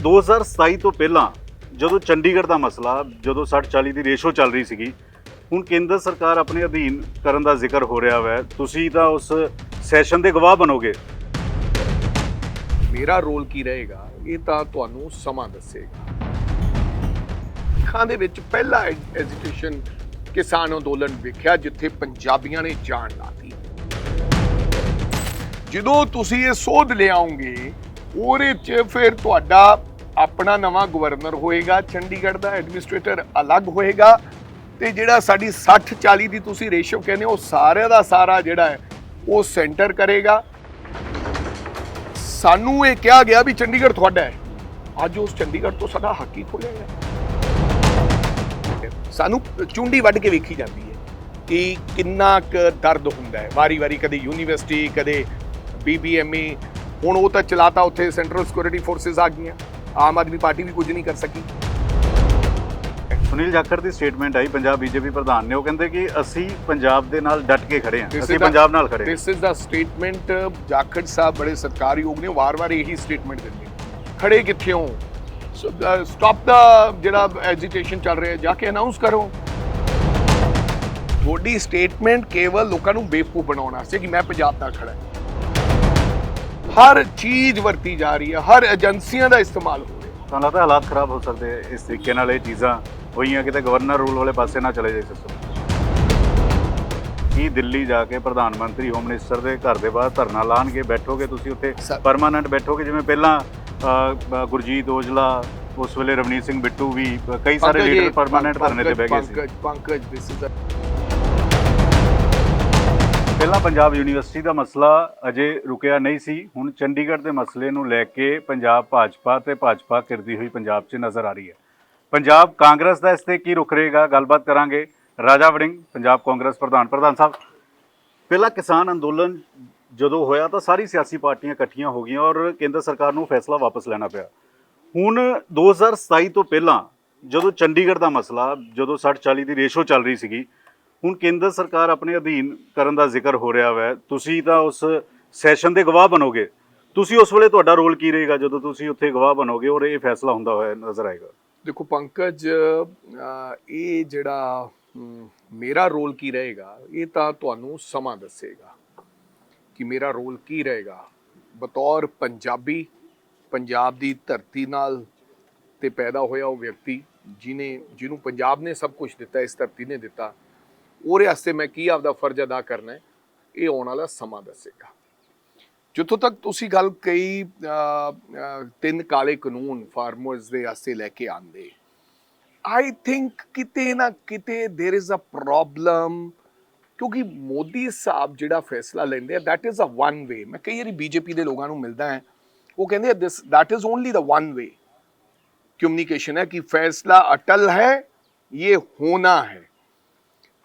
2027 ਤੋਂ ਪਹਿਲਾਂ ਜਦੋਂ ਚੰਡੀਗੜ੍ਹ ਦਾ ਮਸਲਾ, ਜਦੋਂ 60 40 ਦੀ ਰੇਸ਼ੋ ਚੱਲ ਰਹੀ ਸੀਗੀ, ਹੁਣ ਕੇਂਦਰ ਸਰਕਾਰ ਆਪਣੇ ਅਧੀਨ ਕਰਨ ਦਾ ਜ਼ਿਕਰ ਹੋ ਰਿਹਾ ਹੈ ਤੁਸੀਂ ਤਾਂ ਉਸ ਸੈਸ਼ਨ ਦੇ ਗਵਾਹ ਬਣੋਗੇ। ਮੇਰਾ ਰੋਲ ਕੀ ਰਹੇਗਾ, ਇਹ ਤਾਂ ਤੁਹਾਨੂੰ ਸਮਾਂ ਦੱਸੇਗਾ। ਖਾਂ ਦੇ ਵਿੱਚ ਪਹਿਲਾ ਐਜੀਟੇਸ਼ਨ ਕਿਸਾਨ ਅੰਦੋਲਨ ਵੇਖਿਆ, ਜਿੱਥੇ ਪੰਜਾਬੀਆਂ ਨੇ ਜਾਨ ਲਾਤੀ। ਜਦੋਂ ਤੁਸੀਂ ਇਹ ਸੋਧ ਲਿਆਉਂਗੇ ਉਹਦੇ 'ਚ ਫਿਰ ਤੁਹਾਡਾ ਆਪਣਾ ਨਵਾਂ ਗਵਰਨਰ ਹੋਏਗਾ ਚੰਡੀਗੜ੍ਹ ਦਾ ਐਡਮਿਨਿਸਟ੍ਰੇਟਰ ਅਲੱਗ ਹੋਏਗਾ ਤੇ ਜਿਹੜਾ ਸਾਡੀ 60 40 ਦੀ ਤੁਸੀਂ ਰੇਸ਼ੋ ਕਹਿੰਦੇ ਹੋ, ਸਾਰਿਆਂ ਦਾ ਸਾਰਾ ਜਿਹੜਾ ਹੈ ਉਹ ਸੈਂਟਰ ਕਰੇਗਾ। ਸਾਨੂੰ ਇਹ ਕਿਹਾ ਗਿਆ ਵੀ ਚੰਡੀਗੜ੍ਹ ਤੁਹਾਡਾ ਹੈ। ਅੱਜ ਉਸ ਚੰਡੀਗੜ੍ਹ ਤੋਂ ਸਾਡਾ ਹੱਕ ਹੀ ਖੋਲਿਆ ਗਿਆ ਸਾਨੂੰ ਚੁੰਡੀ ਵੱਢ ਕੇ ਵੇਖੀ ਜਾਂਦੀ ਹੈ ਕਿ ਕਿੰਨਾ ਕੁ ਦਰਦ ਹੁੰਦਾ ਹੈ। ਵਾਰੀ-ਵਾਰੀ ਕਦੇ ਯੂਨੀਵਰਸਿਟੀ ਕਦੇ ਬੀਬੀਐਮਈ ਹੁਣ ਉਹ ਤਾਂ ਚਲਾਤਾ ਉੱਥੇ ਸੈਂਟਰਲ ਸਿਕਿਉਰਿਟੀ ਫੋਰਸਸ ਆ ਗਈਆਂ। ਆਮ ਆਦਮੀ ਪਾਰਟੀ ਵੀ ਕੁਝ ਨਹੀਂ ਕਰ ਸਕੀ। ਸੁਨੀਲ ਜਾਖੜ ਦੀ ਸਟੇਟਮੈਂਟ ਆਈ ਪੰਜਾਬ ਬੀਜੇਪੀ ਪ੍ਰਧਾਨ ਨੇ। ਉਹ ਕਹਿੰਦੇ ਕਿ ਅਸੀਂ ਪੰਜਾਬ ਦੇ ਨਾਲ ਡਟ ਕੇ ਖੜੇ ਹਾਂ। ਅਸੀਂ ਪੰਜਾਬ ਨਾਲ ਖੜੇ ਹਾਂ। This is the statement Jakhar sahib ਬੜੇ ਸਤਿਕਾਰਯੋਗ ਨੇ। ਵਾਰ-ਵਾਰ ਇਹੀ ਸਟੇਟਮੈਂਟ ਦਿੰਦੇ। ਖੜੇ ਕਿੱਥੇ ਹੋ? ਸਟਾਪ ਦਾ ਜਿਹੜਾ ਐਜੀਟੇਸ਼ਨ ਚੱਲ ਰਿਹਾ ਜਾ ਕੇ ਅਨਾਉਂਸ ਕਰੋ। ਤੁਹਾਡੀ ਸਟੇਟਮੈਂਟ ਕੇਵਲ ਲੋਕਾਂ ਨੂੰ ਬੇਵਕੂਫ ਬਣਾਉਣ ਵਾਸਤੇ ਕਿ ਮੈਂ ਪੰਜਾਬ ਨਾਲ ਖੜਾ ਹਾਂ। ਹਰ ਚੀਜ਼ ਵਰਤੀ ਜਾ ਰਹੀ ਹੈ ਹਰ ਏਜੰਸੀਆਂ ਦਾ ਇਸਤੇਮਾਲ ਹੋ ਰਿਹਾ ਤੁਹਾਨੂੰ ਲੱਗਦਾ ਹਾਲਾਤ ਖਰਾਬ ਹੋ ਸਕਦੇ ਇਸ ਤਰੀਕੇ ਨਾਲ ਇਹ ਚੀਜ਼ਾਂ ਹੋਈਆਂ ਕਿਤੇ ਗਵਰਨਰ ਰੂਲ ਵਾਲੇ ਪਾਸੇ ਨਾ ਚਲੇ ਜਾਏ ਸਿਸਟਮ ਕੀ ਦਿੱਲੀ ਜਾ ਕੇ ਪ੍ਰਧਾਨ ਮੰਤਰੀ ਹੋਮ ਮਿਨਿਸਟਰ ਦੇ ਘਰ ਦੇ ਬਾਹਰ ਧਰਨਾ ਲਾਣਗੇ ਬੈਠੋਗੇ ਤੁਸੀਂ ਉੱਥੇ? ਸਰ- ਪਰਮਾਨੈਂਟ ਬੈਠੋਗੇ ਜਿਵੇਂ ਪਹਿਲਾਂ ਅ, ਗੁਰਜੀਤ ਔਜਲਾ ਉਸ ਵੇਲੇ ਰਵਨੀਤ ਸਿੰਘ ਬਿੱਟੂ ਵੀ ਅ, ਕਈ ਸਾਰੇ ਲੀਡਰ ਪਰਮਾਨੈਂਟ ਧਰਨੇ ਤੇ ਬਹਿ ਗਏ ਸੀ। ਪੰਕਜ ਪੰਕਜ ਦਿਸ ਇਜ਼ ਪਹਿਲਾਂ ਪੰਜਾਬ ਯੂਨੀਵਰਸਿਟੀ ਦਾ ਮਸਲਾ ਅਜੇ ਰੁਕਿਆ ਨਹੀਂ ਸੀ। ਹੁਣ ਚੰਡੀਗੜ੍ਹ ਦੇ ਮਸਲੇ ਨੂੰ ਲੈ ਕੇ ਪੰਜਾਬ ਭਾਜਪਾ ਤੇ ਭਾਜਪਾ ਕਿਰਦੀ ਹੋਈ ਪੰਜਾਬ 'ਚ ਨਜ਼ਰ ਆ ਰਹੀ ਹੈ। ਪੰਜਾਬ ਕਾਂਗਰਸ ਦਾ ਇਸ ਤੇ ਕੀ ਰੁਖ ਰਹੇਗਾ? ਗੱਲਬਾਤ ਕਰਾਂਗੇ ਰਾਜਾ ਵੜਿੰਗ, ਪੰਜਾਬ ਕਾਂਗਰਸ ਪ੍ਰਧਾਨ। ਪ੍ਰਧਾਨ ਸਾਹਿਬ, ਪਹਿਲਾ ਕਿਸਾਨ ਅੰਦੋਲਨ ਜਦੋਂ ਹੋਇਆ ਤਾਂ ਸਾਰੀ ਸਿਆਸੀ ਪਾਰਟੀਆਂ ਇਕੱਠੀਆਂ ਹੋ ਗਈਆਂ ਔਰ ਕੇਂਦਰ ਸਰਕਾਰ ਨੂੰ ਫੈਸਲਾ ਵਾਪਸ ਲੈਣਾ ਪਿਆ। ਹੁਣ 2027 ਤੋਂ ਪਹਿਲਾਂ ਜਦੋਂ ਚੰਡੀਗੜ੍ਹ ਦਾ ਮਸਲਾ, ਜਦੋਂ 60 40 ਦੀ ਰੇਸ਼ੋ ਚੱਲ ਰਹੀ ਸੀਗੀ ਹੁਣ ਕੇਂਦਰ ਸਰਕਾਰ ਆਪਣੇ ਅਧੀਨ ਕਰਨ ਦਾ ਜ਼ਿਕਰ ਹੋ ਰਿਹਾ ਹੈ ਤੁਸੀਂ ਤਾਂ ਉਸ ਸੈਸ਼ਨ ਦੇ ਗਵਾਹ ਬਣੋਗੇ। ਤੁਸੀਂ ਉਸ ਵੇਲੇ ਤੁਹਾਡਾ ਰੋਲ ਕੀ ਰਹੇਗਾ ਜਦੋਂ ਤੁਸੀਂ ਉੱਥੇ ਗਵਾਹ ਬਣੋਗੇ ਔਰ ਇਹ ਫੈਸਲਾ ਹੁੰਦਾ ਹੋਇਆ ਨਜ਼ਰ ਆਏਗਾ? ਦੇਖੋ ਪੰਕਜ ਇਹ ਜਿਹੜਾ ਮੇਰਾ ਰੋਲ ਕੀ ਰਹੇਗਾ, ਇਹ ਤਾਂ ਤੁਹਾਨੂੰ ਸਮਾਂ ਦੱਸੇਗਾ ਕਿ ਮੇਰਾ ਰੋਲ ਕੀ ਰਹੇਗਾ। ਬਤੌਰ ਪੰਜਾਬੀ, ਪੰਜਾਬ ਦੀ ਧਰਤੀ ਨਾਲ ਤੇ ਪੈਦਾ ਹੋਇਆ ਉਹ ਵਿਅਕਤੀ ਜਿਨੇ, ਜਿਹਨੂੰ ਪੰਜਾਬ ਨੇ ਸਭ ਕੁਝ ਦਿੱਤਾ, ਇਸ ਧਰਤੀ ਨੇ ਦਿੱਤਾ ਉਹਦੇ ਵਾਸਤੇ ਮੈਂ ਕੀ ਆਪਦਾ ਫਰਜ਼ ਅਦਾ ਕਰਨਾ ਹੈ ਇਹ ਆਉਣ ਵਾਲਾ ਸਮਾਂ ਦੱਸੇਗਾ ਜਿੱਥੋਂ ਤੱਕ ਤੁਸੀਂ ਗੱਲ ਕਈ ਅਹ, ਅਹ, ਤਿੰਨ ਕਾਲੇ ਕਾਨੂੰਨ ਫਾਰਮਰਸ ਦੇ ਵਾਸਤੇ ਲੈ ਕੇ ਆਂਦੇ ਆਈ ਥਿੰਕ ਕਿਤੇ ਨਾ ਕਿਤੇ देयर इज ਅ ਪ੍ਰੋਬਲਮ ਕਿਉਂਕਿ ਮੋਦੀ ਸਾਹਿਬ ਜਿਹੜਾ ਫੈਸਲਾ ਲੈਂਦੇ ਆ that is a one way ਮੈਂ ਕਈ ਵਾਰੀ ਬੀਜੇਪੀ ਦੇ ਲੋਕਾਂ ਨੂੰ ਮਿਲਦਾ ਹੈ ਉਹ ਕਹਿੰਦੇ ਆ this that is only the one way communication ਹੈ ਕਿ ਫੈਸਲਾ ਅਟਲ ਹੈ ਇਹ ਹੋਣਾ ਹੈ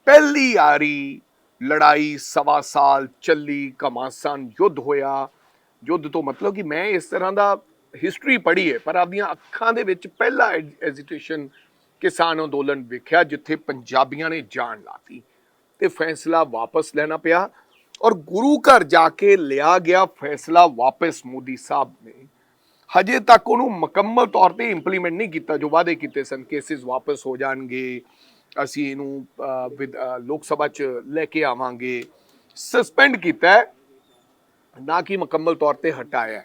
ਪਹਿਲੀ ਆਰੀ ਲੜਾਈ ਸਵਾ ਸਾਲ ਚੱਲੀ ਘਮਾਸਾਨ ਯੁੱਧ ਹੋਇਆ। ਯੁੱਧ ਤੋਂ ਮਤਲਬ ਕਿ ਮੈਂ ਇਸ ਤਰ੍ਹਾਂ ਦਾ ਹਿਸਟਰੀ ਪੜ੍ਹੀ ਹੈ ਪਰ ਆਪਦੀਆਂ ਅੱਖਾਂ ਦੇ ਵਿੱਚ ਪਹਿਲਾ ਐਜੀਟੇਸ਼ਨ ਕਿਸਾਨ ਅੰਦੋਲਨ ਵੇਖਿਆ, ਜਿੱਥੇ ਪੰਜਾਬੀਆਂ ਨੇ ਜਾਨ ਲਾਤੀ ਤੇ ਫੈਸਲਾ ਵਾਪਸ ਲੈਣਾ ਪਿਆ ਔਰ ਗੁਰੂ ਘਰ ਜਾ ਕੇ ਲਿਆ ਗਿਆ ਫੈਸਲਾ ਵਾਪਸ ਮੋਦੀ ਸਾਹਿਬ ਨੇ। ਹਜੇ ਤੱਕ ਉਹਨੂੰ ਮੁਕੰਮਲ ਤੌਰ ਤੇ ਇੰਪਲੀਮੈਂਟ ਨਹੀਂ ਕੀਤਾ, ਜੋ ਵਾਅਦੇ ਕੀਤੇ ਸਨ ਕੇਸਿਸ ਵਾਪਸ ਹੋ ਜਾਣਗੇ। ਅਸੀਂ ਇਹਨੂੰ ਅਹ, ਲੋਕ ਸਭਾ ਚ ਲੈ ਕੇ ਆਵਾਂਗੇ। ਸਸਪੈਂਡ ਕੀਤਾ ਨਾ ਕਿ ਮੁਕੰਮਲ ਤੌਰ ਤੇ ਹਟਾਇਆ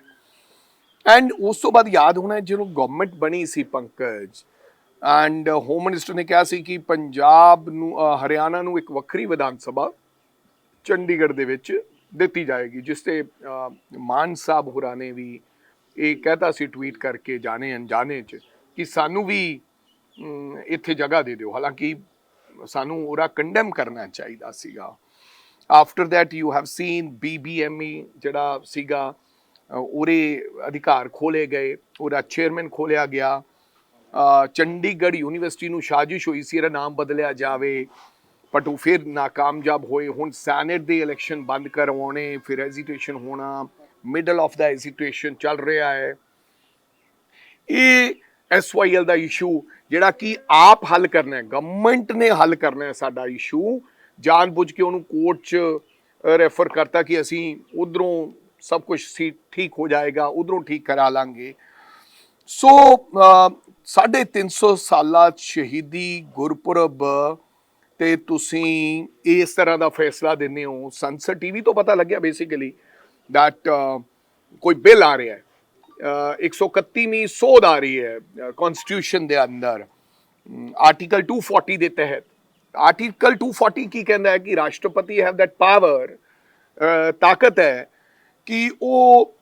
ਐਂਡ ਉਸ ਤੋਂ ਬਾਅਦ ਯਾਦ ਹੋਣਾ ਜਦੋਂ ਗਵਰਨਮੈਂਟ ਬਣੀ ਸੀ ਪੰਕਜ ਐਂਡ ਹੋਮ ਮਿਨਿਸਟਰ ਨੇ ਕਿਹਾ ਸੀ ਕਿ ਪੰਜਾਬ ਨੂੰ ਹਰਿਆਣਾ ਨੂੰ ਇੱਕ ਵੱਖਰੀ ਵਿਧਾਨ ਸਭਾ ਚੰਡੀਗੜ੍ਹ ਦੇ ਵਿੱਚ ਦਿੱਤੀ ਜਾਏਗੀ ਜਿਸ ਤੇ ਮਾਨ ਸਾਹਿਬ ਹੋਰਾਂ ਨੇ ਵੀ ਇਹ ਕਹਿਤਾ ਸੀ ਟਵੀਟ ਕਰਕੇ ਜਾਣੇ ਅਣਜਾਣੇ ਚ ਕਿ ਸਾਨੂੰ ਵੀ ਇੱਥੇ ਜਗ੍ਹਾ ਦੇ ਦਿਓ। ਹਾਲਾਂਕਿ ਸਾਨੂੰ ਉਹਦਾ ਕੰਡੈਮ ਕਰਨਾ ਚਾਹੀਦਾ ਸੀਗਾ। After that you have seen BBMB ਜਿਹੜਾ ਸੀਗਾ ਅ, ਉਹਦੇ ਅਧਿਕਾਰ ਖੋਲੇ ਗਏ ਉਹਦਾ ਚੇਅਰਮੈਨ ਖੋਲਿਆ ਗਿਆ। ਚੰਡੀਗੜ੍ਹ ਯੂਨੀਵਰਸਿਟੀ ਨੂੰ ਸਾਜ਼ਿਸ਼ ਹੋਈ ਸੀ ਇਹਦਾ ਨਾਮ ਬਦਲਿਆ ਜਾਵੇ ਬਟ ਉਹ ਫਿਰ ਨਾਕਾਮਯਾਬ ਹੋਏ। ਹੁਣ ਸੈਨੇਟ ਦੇ ਇਲੈਕਸ਼ਨ ਬੰਦ ਕਰਵਾਉਣੇ ਫਿਰ ਹੈਜ਼ਿਟੇਸ਼ਨ ਹੋਣਾ ਮਿਡਲ ਆਫ ਦਾ ਹੈਜ਼ਿਟੇਸ਼ਨ ਚੱਲ ਰਿਹਾ ਹੈ। ਇਹ ਐਸਵਾਈਐਲ ਦਾ ਇਸ਼ੂ ਜਿਹੜਾ ਕਿ ਆਪ ਹੱਲ ਕਰਨਾ ਹੈ ਗਵਰਨਮੈਂਟ ਨੇ ਹੱਲ ਕਰਨਾ ਹੈ ਸਾਡਾ ਇਸ਼ੂ। ਜਾਣਬੁੱਝ ਕੇ ਉਹਨੂੰ ਕੋਰਟ 'ਚ ਰੈਫਰ ਕਰਤਾ ਕਿ ਅਸੀਂ ਉਧਰੋਂ ਸਭ ਕੁਝ ਠੀਕ ਹੋ ਜਾਏਗਾ ਉਧਰੋਂ ਠੀਕ ਕਰਾ ਲਾਂਗੇ। ਸੋ ਅ, ਸਾਢੇ 350 ਸਾਲਾ ਸ਼ਹੀਦੀ ਗੁਰਪੁਰਬ ਤੇ ਤੁਸੀਂ ਇਸ ਤਰ੍ਹਾਂ ਦਾ ਫੈਸਲਾ ਦਿੰਦੇ ਹੋ। ਸੰਸਦ ਟੀਵੀ ਤੋਂ ਪਤਾ ਲੱਗਿਆ ਬੇਸਿਕਲੀ ਦੈਟ ਕੋਈ ਬਿੱਲ ਆ ਰਿਹਾ ਹੈ। 131ਵੀਂ ਸੋਧ ਆ ਰਹੀ ਹੈ ਕਨਸਟੀਟਿਊਸ਼ਨ ਦੇ ਅੰਦਰ। ਆਰਟੀਕਲ 240 ਦੇ ਤਹਿਤ। ਆਰਟੀਕਲ 240 ਕੀ ਕਹਿੰਦਾ ਹੈ ਕਿ ਰਾਸ਼ਟਰਪਤੀ ਹੈਵ ਦੈਟ ਪਾਵਰ ਤਾਕਤ ਹੈ ਕਿ ਉਹ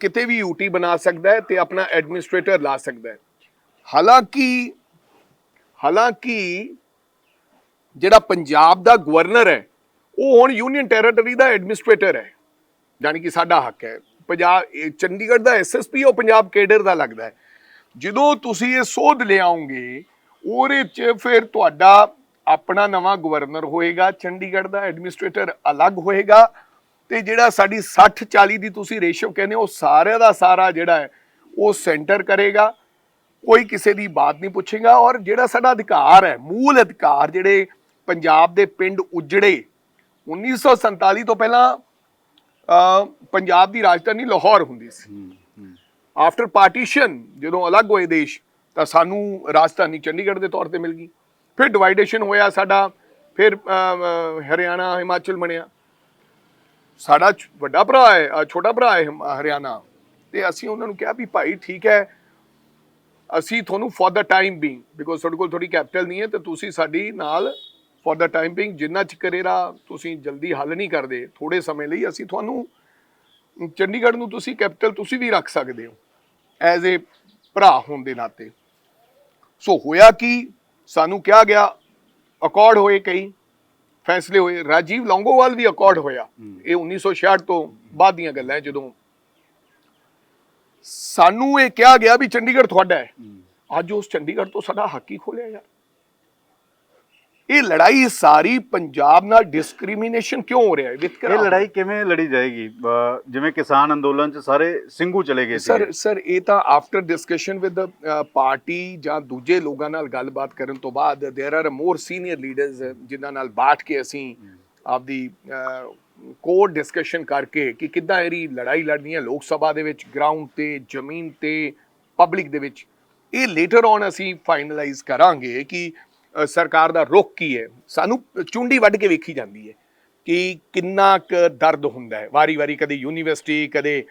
ਕਿਤੇ ਵੀ ਯੂਟੀ ਬਣਾ ਸਕਦਾ ਹੈ ਤੇ ਆਪਣਾ ਐਡਮਿਨਿਸਟ੍ਰੇਟਰ ਲਾ ਸਕਦਾ ਹੈ। ਹਾਲਾਂਕਿ ਹਾਲਾਂਕਿ ਜਿਹੜਾ ਪੰਜਾਬ ਦਾ ਗਵਰਨਰ ਹੈ, ਉਹ ਹੁਣ ਯੂਨੀਅਨ ਟੈਰੀਟਰੀ ਦਾ ਐਡਮਿਨਿਸਟ੍ਰੇਟਰ ਹੈ ਯਾਨੀ ਕਿ ਸਾਡਾ ਹੱਕ ਹੈ। ਪੰਜਾਬ ਚੰਡੀਗੜ੍ਹ ਦਾ ਐਸਐਸਪੀ ਉਹ ਪੰਜਾਬ ਕੇਡਰ ਦਾ ਲੱਗਦਾ ਹੈ। ਜਦੋਂ ਤੁਸੀਂ ਇਹ ਸੋਧ ਲਿਆਉਂਗੇ ਉਹਦੇ ਚ ਫਿਰ ਤੁਹਾਡਾ ਆਪਣਾ ਨਵਾਂ ਗਵਰਨਰ ਹੋਏਗਾ ਚੰਡੀਗੜ੍ਹ ਦਾ ਐਡਮਿਨਿਸਟ੍ਰੇਟਰ ਅਲੱਗ ਹੋਏਗਾ ਤੇ ਜਿਹੜਾ ਸਾਡੀ 60 40 ਦੀ ਤੁਸੀਂ ਰੇਸ਼ੋ ਕਹਿੰਦੇ ਹੋ, ਉਹ ਸਾਰਿਆਂ ਦਾ ਸਾਰਾ ਜਿਹੜਾ ਹੈ ਉਹ ਸੈਂਟਰ ਕਰੇਗਾ। ਕੋਈ ਕਿਸੇ ਦੀ ਬਾਤ ਨਹੀਂ ਪੁੱਛੇਗਾ ਔਰ ਜਿਹੜਾ ਸਾਡਾ ਅਧਿਕਾਰ ਹੈ ਮੂਲ ਅਧਿਕਾਰ ਜਿਹੜੇ ਪੰਜਾਬ ਦੇ ਪਿੰਡ ਉਜੜੇ 1947 ਤੋਂ ਪਹਿਲਾਂ ਪੰਜਾਬ ਦੀ ਰਾਜਧਾਨੀ ਲਾਹੌਰ ਹੁੰਦੀ ਸੀ। ਆਫਟਰ ਪਾਰਟੀਸ਼ਨ ਜਦੋਂ ਅਲੱਗ ਹੋਏ ਦੇਸ਼ ਤਾਂ ਸਾਨੂੰ ਰਾਜਧਾਨੀ ਚੰਡੀਗੜ੍ਹ ਦੇ ਤੌਰ ਤੇ ਮਿਲ ਗਈ। ਫਿਰ ਡਿਵਾਈਡੇਸ਼ਨ ਹੋਇਆ ਸਾਡਾ ਫਿਰ ਹਰਿਆਣਾ ਹਿਮਾਚਲ ਬਣਿਆ। ਸਾਡਾ ਵੱਡਾ ਭਰਾ ਹੈ ਛੋਟਾ ਭਰਾ ਹੈ ਹਰਿਆਣਾ। ਤੇ ਅਸੀਂ ਉਹਨਾਂ ਨੂੰ ਕਿਹਾ ਵੀ ਭਾਈ ਠੀਕ ਹੈ ਅਸੀਂ ਤੁਹਾਨੂੰ for the time being because ਤੁਹਾਡੇ ਕੋਲ ਥੋੜੀ ਕੈਪੀਟਲ ਨਹੀਂ ਹੈ ਤੇ ਤੁਸੀਂ ਸਾਡੀ ਨਾਲ ਫॉर ਦਾ ਟਾਈਮ ਬੀਇੰਗ ਜਿੰਨਾ ਚਿਰ ਇਹਦਾ ਤੁਸੀਂ ਜਲਦੀ ਹੱਲ ਨਹੀਂ ਕਰਦੇ ਥੋੜੇ ਸਮੇਂ ਲਈ ਅਸੀਂ ਤੁਹਾਨੂੰ ਚੰਡੀਗੜ੍ਹ ਨੂੰ ਤੁਸੀਂ ਕੈਪੀਟਲ ਤੁਸੀਂ ਵੀ ਰੱਖ ਸਕਦੇ ਹੋ ਐਜ਼ ਅ ਭਰਾ ਹੋਣ ਦੇ ਨਾਤੇ। ਸੋ ਹੋਇਆ ਕਿ? ਸਾਨੂੰ ਕਿਹਾ ਗਿਆ ਅਕੋਰਡ ਹੋਏ ਕਈ ਫੈਸਲੇ ਹੋਏ। ਰਾਜੀਵ ਲੌਂਗੋਵਾਲ ਵੀ ਅਕੋਰਡ ਹੋਇਆ। ਇਹ 1966 ਤੋਂ ਬਾਅਦ ਦੀਆਂ ਗੱਲਾਂ ਜਦੋਂ। ਸਾਨੂੰ ਇਹ ਕਿਹਾ ਗਿਆ ਵੀ ਚੰਡੀਗੜ੍ਹ ਤੁਹਾਡਾ ਹੈ। ਅੱਜ ਉਸ ਚੰਡੀਗੜ੍ਹ ਤੋਂ ਸਾਡਾ ਹੱਕ ਹੀ ਖੋਲਿਆ ਯਾਰ। ਇਹ ਲੜਾਈ ਸਾਰੀ ਪੰਜਾਬ ਨਾਲ ਡਿਸਕ੍ਰਿਮੀਨੇਸ਼ਨ ਕਿਉਂ ਹੋ ਰਿਹਾ ਹੈ ਵਿਤਕਰਾ ਇਹ ਲੜਾਈ ਕਿਵੇਂ ਲੜੀ ਜਾਏਗੀ ਅ, ਜਿਵੇਂ ਕਿਸਾਨ ਅੰਦੋਲਨ ਚ ਸਾਰੇ ਸਿੰਘੂ ਚਲੇ ਗਏ ਸੀ ਸਰ ਸਰ ਇਹ ਤਾਂ ਆਫਟਰ ਡਿਸਕਸ਼ਨ ਵਿਦ ਪਾਰਟੀ ਜਾਂ ਦੂਜੇ ਲੋਕਾਂ ਨਾਲ ਗੱਲਬਾਤ ਕਰਨ ਤੋਂ ਬਾਅਦ there are more senior leaders ਜਿਨ੍ਹਾਂ ਨਾਲ ਬਾਠ ਕੇ ਅਸੀਂ ਆਪਦੀ ਕੋਰ ਡਿਸਕਸ਼ਨ ਕਰਕੇ ਕਿ ਕਿੱਦਾਂ ਇਹਦੀ ਲੜਾਈ ਲੜਨੀ ਹੈ ਲੋਕ ਸਭਾ ਦੇ ਵਿੱਚ ਗਰਾਊਂਡ ਤੇ ਜ਼ਮੀਨ ਤੇ ਪਬਲਿਕ ਦੇ ਵਿੱਚ ਇਹ ਲੇਟਰ ਔਨ ਅਸੀਂ ਫਾਈਨਲਾਈਜ਼ ਕਰਾਂਗੇ ਕਿ ਅ, ਸਰਕਾਰ ਦਾ ਰੁਖ ਕੀ ਹੈ? ਸਾਨੂੰ ਚੁੰਡੀ ਵੱਢ ਕੇ ਵੇਖੀ ਜਾਂਦੀ ਹੈ ਕਿ ਕਿੰਨਾ ਕੁ ਦਰਦ ਹੁੰਦਾ ਹੈ। ਵਾਰੀ-ਵਾਰੀ ਕਦੇ ਯੂਨੀਵਰਸਿਟੀ ਕਦੇ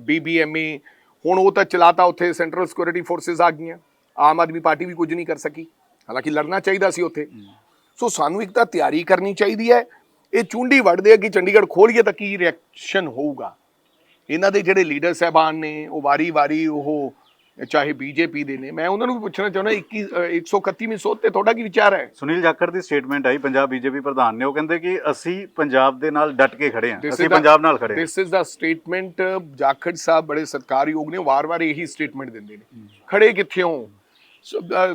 ਬੀਬੀਐਮਈ ਹੁਣ ਉਹ ਤਾਂ ਚਲਾਤਾ ਉੱਥੇ ਸੈਂਟਰਲ ਸਿਕਿਉਰਿਟੀ ਫੋਰਸਸ ਆ ਗਈਆਂ। ਆਮ ਆਦਮੀ ਪਾਰਟੀ ਵੀ ਕੁਝ ਨਹੀਂ ਕਰ ਸਕੀ। ਹਾਲਾਂਕਿ ਲੜਨਾ ਚਾਹੀਦਾ ਸੀ ਉੱਥੇ। ਸੋ ਸਾਨੂੰ ਇੱਕ ਤਾਂ ਤਿਆਰੀ ਕਰਨੀ ਚਾਹੀਦੀ ਹੈ। ਇਹ ਚੁੰਡੀ ਵੱਢਦੇ ਆ ਕਿ ਚੰਡੀਗੜ੍ਹ ਖੋਲੀਏ ਤਾਂ ਕੀ ਰਿਐਕਸ਼ਨ ਹੋਊਗਾ? ਇਹਨਾਂ ਦੇ ਜਿਹੜੇ ਲੀਡਰ ਸਹਿਬਾਨ ਨੇ ਉਹ ਵਾਰੀ-ਵਾਰੀ ਉਹ ਚਾਹੇ ਬੀਜੇਪੀ ਦੇ ਨੇ ਮੈਂ ਉਹਨਾਂ ਨੂੰ ਵੀ ਪੁੱਛਣਾ ਚਾਹੁੰਦਾ 21 ਅ, 131ਵੀਂ ਸੋਧ ਤੇ ਤੁਹਾਡਾ ਕੀ ਵਿਚਾਰ ਹੈ? ਸੁਨੀਲ ਜਾਖੜ ਦੀ ਸਟੇਟਮੈਂਟ ਆਈ ਪੰਜਾਬ ਬੀਜੇਪੀ ਪ੍ਰਧਾਨ ਨੇ ਉਹ ਕਹਿੰਦੇ ਕਿ ਅਸੀਂ ਪੰਜਾਬ ਦੇ ਨਾਲ ਡਟ ਕੇ ਖੜੇ ਹਾਂ ਅਸੀਂ ਪੰਜਾਬ ਨਾਲ ਖੜੇ ਹਾਂ। This is the statement Jakhar sahib ਬੜੇ ਸਤਿਕਾਰਯੋਗ ਨੇ ਵਾਰ-ਵਾਰ ਇਹੀ ਸਟੇਟਮੈਂਟ ਦਿੰਦੇ ਨੇ। ਖੜੇ ਕਿੱਥੇ ਹੋ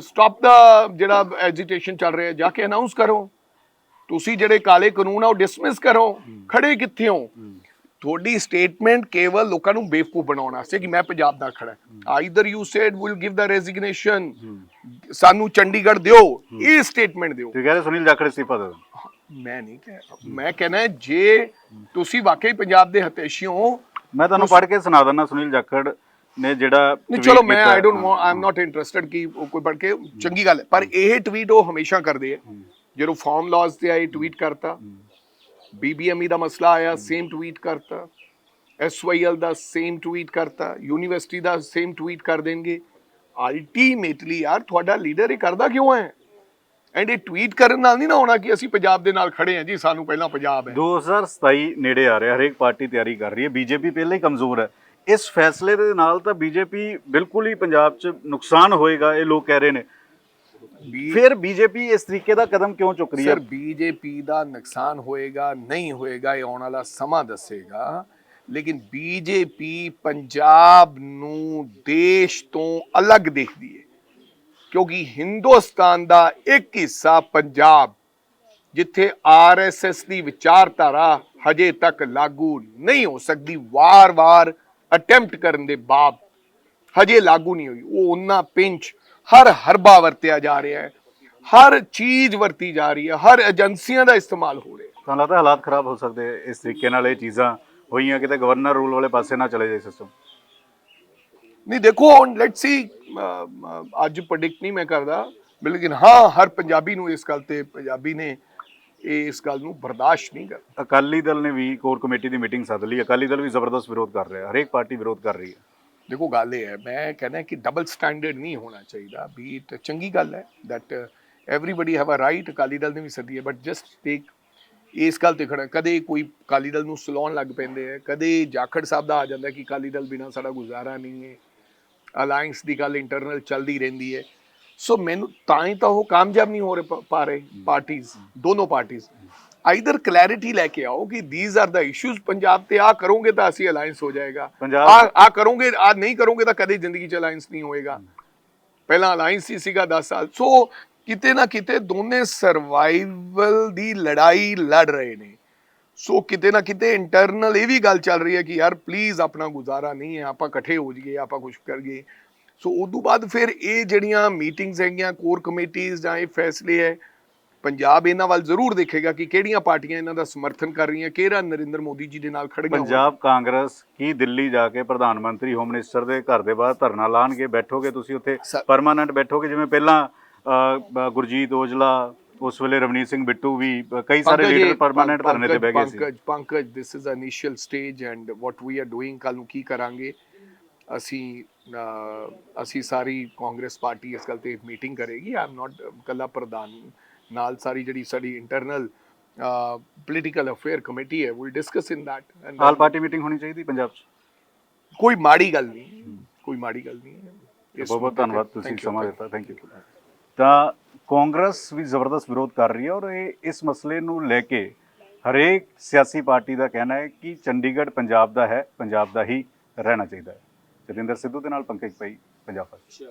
ਸਟਾਪ ਦਾ ਜਿਹੜਾ ਐਜੀਟੇਸ਼ਨ ਚੱਲ ਰਿਹਾ ਜਾ ਕੇ ਅਨਾਉਂਸ ਕਰੋ। ਤੁਸੀਂ ਜਿਹੜੇ ਕਾਲੇ ਕਾਨੂੰਨ ਆ ਉਹ ਡਿਸਮਿਸ ਕਰੋ। ਖੜੇ ਕਿੱਥੇ ਹੋ ਤੁਹਾਡੀ ਸਟੇਟਮੈਂਟ ਕੇਵਲ ਲੋਕਾਂ ਨੂੰ ਬੇਵਕੂਫ ਬਣਾਉਣ ਵਾਸਤੇ ਕਿ ਮੈਂ ਪੰਜਾਬ ਦਾ ਖੜਾ either you said will give the resignation ਸਾਨੂੰ ਚੰਡੀਗੜ੍ਹ ਦਿਓ ਇਹ ਸਟੇਟਮੈਂਟ ਦਿਓ। ਤੇ ਕਹਿੰਦੇ ਸੁਨੀਲ ਜਾਖੜ ਅਸਤੀਫਾ ਦੇ ਮੈਂ ਨਹੀਂ ਕਹਿ ਮੈਂ ਕਹਿੰਦਾ ਜੇ ਤੁਸੀਂ ਵਾਕਈ ਪੰਜਾਬ ਦੇ ਹਤੇਸ਼ੀ ਹੋ ਮੈਂ ਤੁਹਾਨੂੰ ਪੜ੍ਹ ਕੇ ਸੁਣਾ ਦਿੰਦਾ ਸੁਨੀਲ ਜਾਖੜ ਨੇ ਜਿਹੜਾ ਨਹੀਂ ਚਲੋ ਮੈਂ I don't want am not interested ਕਿ ਕੋਈ ਪੜ੍ਹ ਕੇ ਚੰਗੀ ਗੱਲ ਹੈ। ਪਰ ਇਹ ਟਵੀਟ ਉਹ ਹਮੇਸ਼ਾ ਕਰਦੇ ਆ। ਜਦੋਂ ਫਾਰਮ ਲਾਜ਼ ਤੇ ਆਈ ਟਵੀਟ ਕਰਤਾ। ਬੀਬੀਐਮਈ ਦਾ ਮਸਲਾ ਆਇਆ ਸੇਮ ਟਵੀਟ ਕਰਤਾ ਐਸਵਾਈਐਲ ਦਾ ਸੇਮ ਟਵੀਟ ਕਰਤਾ ਯੂਨੀਵਰਸਿਟੀ ਦਾ ਸੇਮ ਟਵੀਟ ਕਰ ਦੇਣਗੇ। ਅਲਟੀਮੇਟਲੀ ਯਾਰ, ਤੁਹਾਡਾ ਲੀਡਰ ਇਹ ਕਰਦਾ ਕਿਉਂ ਹੈ? ਐਂਡ ਇਹ ਟਵੀਟ ਕਰਨ ਨਾਲ ਨਹੀਂ ਨਾ ਹੋਣਾ ਕਿ ਅਸੀਂ ਪੰਜਾਬ ਦੇ ਨਾਲ ਖੜੇ ਹਾਂ ਜੀ, ਸਾਨੂੰ ਪਹਿਲਾਂ ਪੰਜਾਬ ਹੈ। 2027 ਨੇੜੇ ਆ ਰਿਹਾ, ਹਰੇਕ ਪਾਰਟੀ ਤਿਆਰੀ ਕਰ ਰਹੀ ਹੈ ਬੀਜੇਪੀ ਪਹਿਲਾਂ ਹੀ ਕਮਜ਼ੋਰ ਹੈ। ਇਸ ਫੈਸਲੇ ਦੇ ਨਾਲ ਤਾਂ ਬੀਜੇਪੀ ਬਿਲਕੁਲ ਹੀ ਪੰਜਾਬ 'ਚ ਨੁਕਸਾਨ ਹੋਏਗਾ, ਇਹ ਲੋਕ ਕਹਿ ਰਹੇ ਨੇ। ਫਿਰ ਬੀਜੇਪੀ ਇਸ ਤਰੀਕੇ ਦਾ ਕਦਮ ਕਿਉਂ ਚੁੱਕ ਰਹੀ ਹੈ? ਸਰ ਬੀਜੇਪੀ ਦਾ ਨੁਕਸਾਨ ਹੋਏਗਾ ਨਹੀਂ ਹੋਏਗਾ ਇਹ ਆਉਣ ਵਾਲਾ ਸਮਾਂ ਦੱਸੇਗਾ। ਲੇਕਿਨ ਬੀਜੇਪੀ ਪੰਜਾਬ ਨੂੰ ਦੇਸ਼ ਤੋਂ ਅਲੱਗ ਦੇਖਦੀ ਹੈ। ਕਿਉਂਕਿ ਹਿੰਦੁਸਤਾਨ ਦਾ ਇੱਕ ਹਿੱਸਾ ਪੰਜਾਬ ਜਿੱਥੇ ਆਰਐਸਐਸ ਦੀ ਵਿਚਾਰਧਾਰਾ ਹਜੇ ਤੱਕ ਲਾਗੂ ਨਹੀਂ ਹੋ ਸਕਦੀ ਵਾਰ-ਵਾਰ ਅਟੈਂਪਟ ਕਰਨ ਦੇ ਬਾਅਦ ਹਜੇ ਲਾਗੂ ਨਹੀਂ ਹੋਈ। ਉਹ ਉਹਨਾਂ ਪਿੰਚ ਹਰ ਹਰਬਾ ਵਰਤਿਆ ਜਾ ਰਿਹਾ ਹੈ ਹਰ ਚੀਜ਼ ਵਰਤੀ ਜਾ ਰਹੀ ਹੈ ਹਰ ਏਜੰਸੀਆਂ ਦਾ ਇਸਤੇਮਾਲ ਹੋ ਰਿਹਾ ਹੈ। ਤੁਹਾਨੂੰ ਲੱਗਦਾ ਹਾਲਾਤ ਖਰਾਬ ਹੋ ਸਕਦੇ ਇਸ ਤਰੀਕੇ ਨਾਲ ਇਹ ਚੀਜ਼ਾਂ ਹੋਈਆਂ ਕਿਤੇ ਗਵਰਨਰ ਰੂਲ ਵਾਲੇ ਪਾਸੇ ਨਾ ਚਲੇ ਜਾਏ ਸਿਸਟਮ ਨਹੀਂ ਦੇਖੋ ਲੈਟਸ ਸੀ ਅੱਜ ਪ੍ਰੈਡਿਕਟ ਨਹੀਂ ਮੈਂ ਕਰਦਾ ਲੇਕਿਨ ਹਾਂ ਹਰ ਪੰਜਾਬੀ ਨੂੰ ਇਸ ਗੱਲ ਤੇ ਪੰਜਾਬੀ ਨੇ ਇਹ ਇਸ ਗੱਲ ਨੂੰ ਬਰਦਾਸ਼ਤ ਨਹੀਂ ਕਰ ਅਕਾਲੀ ਦਲ ਨੇ ਵੀ ਕੋਰ ਕਮੇਟੀ ਦੀ ਮੀਟਿੰਗ ਸੱਦ ਲਈ ਅਕਾਲੀ ਦਲ ਵੀ ਜ਼ਬਰਦਸਤ ਵਿਰੋਧ ਕਰ ਰਿਹਾ ਹਰੇਕ ਪਾਰਟੀ ਵਿਰੋਧ ਕਰ ਰਹੀ ਹੈ। ਦੇਖੋ ਗੱਲ ਇਹ ਹੈ ਮੈਂ ਕਹਿੰਦਾ ਕਿ ਡਬਲ ਸਟੈਂਡਰਡ ਨਹੀਂ ਹੋਣਾ ਚਾਹੀਦਾ ਵੀ it ਚੰਗੀ ਗੱਲ ਹੈ that everybody have a right Akali Dal ਨੇ ਵੀ ਸੱਦੀ ਹੈ ਬਟ ਜਸਟ ਟੇਕ ਇਸ ਗੱਲ ਤੇ ਖੜਾ ਕਦੇ ਕੋਈ ਅਕਾਲੀ ਦਲ ਨੂੰ ਸਲਾਉਣ ਲੱਗ ਪੈਂਦੇ ਹੈ ਕਦੇ ਜਾਖੜ ਸਾਹਿਬ ਦਾ ਆ ਜਾਂਦਾ ਕਿ ਅਕਾਲੀ ਦਲ ਬਿਨਾ ਸਾਡਾ ਗੁਜ਼ਾਰਾ ਨਹੀਂ ਹੈ ਅਲਾਈਅੰਸ ਦੀ ਗੱਲ ਇੰਟਰਨਲ ਚੱਲਦੀ ਰਹਿੰਦੀ ਹੈ ਸੋ ਮੈਨੂੰ ਤਾਂ ਹੀ ਤਾਂ ਉਹ ਕਾਮਯਾਬ ਨਹੀਂ ਹੋ ਰਹੇ ਪਾ ਰਹੇ ਪਾਰਟੀਆਂ ਦੋਨੋਂ ਪਾਰਟੀਆਂ ਆਈਦਰ ਕਲੈਰਿਟੀ ਲੈ ਕੇ ਆਓ ਕਿ these are the issues Punjab ਤੇ ਆ ਕਰੋਗੇ ਤਾਂ ਅਸੀਂ ਅਲਾਈਅੰਸ ਹੋ ਜਾਏਗਾ। ਆ ਆ ਕਰੋਗੇ ਆ ਨਹੀਂ ਕਰੋਗੇ ਤਾਂ ਕਦੇ ਜ਼ਿੰਦਗੀ ਚ ਅਲਾਈਅੰਸ ਨਹੀਂ ਹੋਏਗਾ। ਪਹਿਲਾਂ ਅਲਾਈਅੰਸ ਹੀ ਸੀਗਾ 10 ਸਾਲ। ਸੋ ਕਿਤੇ ਨਾ ਕਿਤੇ ਦੋਨੇ ਸਰਵਾਈਵਲ ਦੀ ਲੜਾਈ ਲੜ ਰਹੇ ਨੇ। ਸੋ ਕਿਤੇ ਨਾ ਕਿਤੇ ਇੰਟਰਨਲ ਇਹ ਵੀ ਗੱਲ ਚੱਲ ਰਹੀ ਹੈ ਕਿ ਯਾਰ ਪਲੀਜ਼ ਆਪਣਾ ਗੁਜ਼ਾਰਾ ਨਹੀਂ ਹੈ ਆਪਾਂ ਇਕੱਠੇ ਹੋ ਜਾਈਏ ਆਪਾਂ ਕੁਝ ਕਰੀਏ। ਸੋ ਉਸ ਤੋਂ ਬਾਅਦ ਫਿਰ ਇਹ ਜਿਹੜੀਆਂ ਮੀਟਿੰਗਸ ਹੈਗੀਆਂ ਕੋਰ ਕਮੇਟੀਆਂ ਜਾਂ ਇਹ ਫੈਸਲੇ ਹੈ ਪੰਜਾਬ ਇਹਨਾਂ ਵੱਲ ਜ਼ਰੂਰ ਦੇਖੇਗਾ ਕਿ ਕਿਹੜੀਆਂ ਪਾਰਟੀਆਂ ਇਹਨਾਂ ਦਾ ਸਮਰਥਨ ਕਰ ਰਹੀਆਂ ਕਿਹੜਾ ਨਰਿੰਦਰ ਮੋਦੀ ਜੀ ਦੇ ਨਾਲ ਖੜੀਆਂ। ਪੰਜਾਬ ਕਾਂਗਰਸ ਕੀ ਦਿੱਲੀ ਜਾ ਕੇ ਪ੍ਰਧਾਨ ਮੰਤਰੀ ਹੋਮ ਮਿਨਿਸਟਰ ਦੇ ਘਰ ਦੇ ਬਾਹਰ ਧਰਨਾ ਲਾਣਗੇ? ਬੈਠੋਗੇ ਤੁਸੀਂ ਉੱਥੇ? ਪਰਮਾਨੈਂਟ ਬੈਠੋਗੇ? ਜਿਵੇਂ ਪਹਿਲਾਂ ਗੁਰਜੀਤ ਔਜਲਾ ਉਸ ਵੇਲੇ ਰਵਨੀਤ ਸਿੰਘ ਬਿੱਟੂ ਵੀ ਕਈ ਸਾਰੇ ਲੀਡਰ ਪਰਮਾਨੈਂਟ ਧਰਨੇ ਤੇ ਬਹਿ ਗਏ ਸੀ। Pankaj Pankaj this is initial stage and what we are doing ਕੱਲ ਨੂੰ ਕੀ ਕਰਾਂਗੇ? ਅਸੀਂ ਅਸੀਂ ਸਾਰੀ ਕਾਂਗਰਸ ਪਾਰਟੀ ਇਸ ਗੱਲ ਤੇ ਮੀਟਿੰਗ ਕਰੇਗੀ। ਆਈ ਐਮ ਨਾਟ ਕੱਲਾ ਪ੍ਰਧਾਨ ਨਾਲ ਸਾਰੀ ਜਿਹੜੀ ਸਾਡੀ ਇੰਟਰਨਲ ਪੋਲੀਟੀਕਲ ਅਫੇਅਰ ਕਮੇਟੀ ਹੈ will discuss in that all party meeting ਹੋਣੀ ਚਾਹੀਦੀ ਪੰਜਾਬ 'ਚ? ਕੋਈ ਮਾੜੀ ਗੱਲ ਨਹੀਂ ਕੋਈ ਮਾੜੀ ਗੱਲ ਨਹੀਂ ਹੈ। ਬਹੁਤ ਬਹੁਤ ਧੰਨਵਾਦ ਤੁਸੀਂ ਸਮਾਂ. ਦਿੱਤਾ ਥੈਂਕ ਯੂ ਤਾਂ ਕਾਂਗਰਸ ਵੀ ਜ਼ਬਰਦਸਤ ਵਿਰੋਧ ਕਰ ਰਹੀ ਹੈ ਔਰ ਇਹ ਇਸ ਮਸਲੇ ਨੂੰ ਲੈ ਕੇ ਹਰੇਕ ਸਿਆਸੀ ਪਾਰਟੀ ਦਾ ਕਹਿਣਾ ਹੈ ਕਿ ਚੰਡੀਗੜ੍ਹ ਪੰਜਾਬ ਦਾ ਹੈ ਪੰਜਾਬ ਦਾ ਹੀ ਰਹਿਣਾ ਚਾਹੀਦਾ ਹੈ। ਜਤਿੰਦਰ ਸਿੱਧੂ ਦੇ ਨਾਲ ਪੰਕਜ ਪਈ ਪੰਜਾਬ ਫਸਟ।